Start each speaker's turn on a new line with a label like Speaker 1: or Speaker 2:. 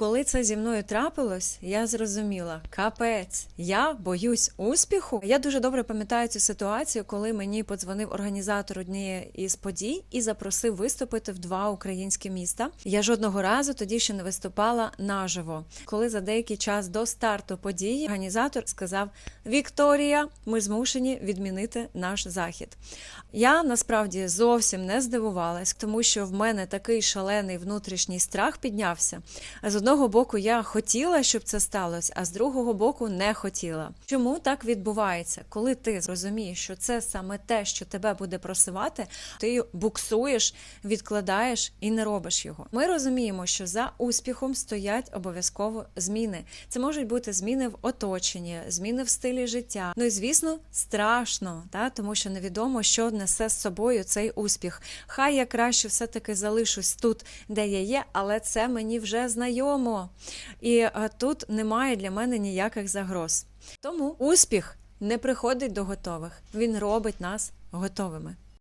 Speaker 1: Коли це зі мною трапилось, я зрозуміла, капець, я боюсь успіху. Я дуже добре пам'ятаю цю ситуацію, коли мені подзвонив організатор однієї із подій і запросив виступити в два українські міста. Я жодного разу тоді ще не виступала наживо. Коли за деякий час до старту події організатор сказав: Вікторія, ми змушені відмінити наш захід. Я насправді зовсім не здивувалась, тому що в мене такий шалений внутрішній страх піднявся. З одного боку, я хотіла, щоб це сталося, а з другого боку, не хотіла. Чому так відбувається? Коли ти зрозумієш, що це саме те, що тебе буде просувати, ти буксуєш, відкладаєш і не робиш його. Ми розуміємо, що за успіхом стоять обов'язково зміни. Це можуть бути зміни в оточенні, зміни в стилі життя. Ну і звісно, страшно, та тому що невідомо, що несе з собою цей успіх. Хай я краще все-таки залишусь тут, де я є, але це мені вже знайомо. І е, тут немає для мене ніяких загроз. Тому успіх не приходить до готових, він робить нас готовими.